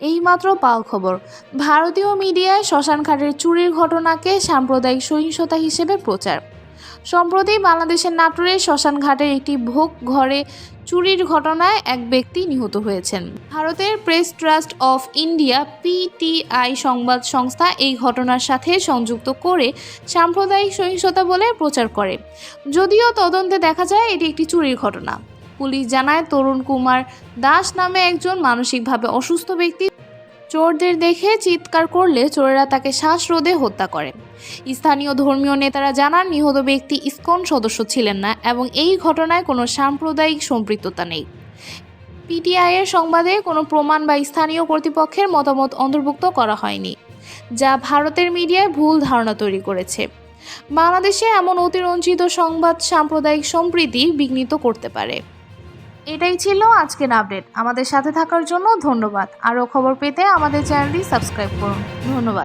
একমাত্র পাল খবর। ভারতীয় মিডিয়ায় শ্মশানঘাটের চুরির ঘটনাকে সাম্প্রদায়িক সহিংসতা হিসেবে প্রচার। সম্প্রতি বাংলাদেশের নাটোরের শ্মশানঘাটের একটি ভোগ ঘরে চুরির ঘটনায় এক ব্যক্তি নিহত হয়েছেন। ভারতের press trust of India PTI সংবাদ সংস্থা এই ঘটনার সাথে সংযুক্ত করে সাম্প্রদায়িক সহিংসতা বলে প্রচার করে। যদিও তদন্তে দেখা যায় এটি একটি চুরির ঘটনা। পুলিশ জানায়, তরুণ কুমার দাস নামে একজন মানসিকভাবে অসুস্থ ব্যক্তি চোরদের দেখে চিৎকার করলে চোরেরা তাকে শ্বাসরোধে হত্যা করে। স্থানীয় ধর্মীয় নেতারা জানান, নিহত ব্যক্তি ইসকন সদস্য ছিলেন না এবং এই ঘটনায় কোনো সাম্প্রদায়িক সম্পৃক্ততা নেই। পিটিআইয়ের সংবাদে কোনো প্রমাণ বা স্থানীয় কর্তৃপক্ষের মতামত অন্তর্ভুক্ত করা হয়নি, যা ভারতের মিডিয়ায় ভুল ধারণা তৈরি করেছে। বাংলাদেশে এমন অতিরঞ্জিত সংবাদ সাম্প্রদায়িক সম্প্রীতি বিঘ্নিত করতে পারে। এটাই ছিল আজকের আপডেট। আমাদের সাথে থাকার জন্য ধন্যবাদ। আরও খবর পেতে আমাদের চ্যানেলটি সাবস্ক্রাইব করুন। ধন্যবাদ।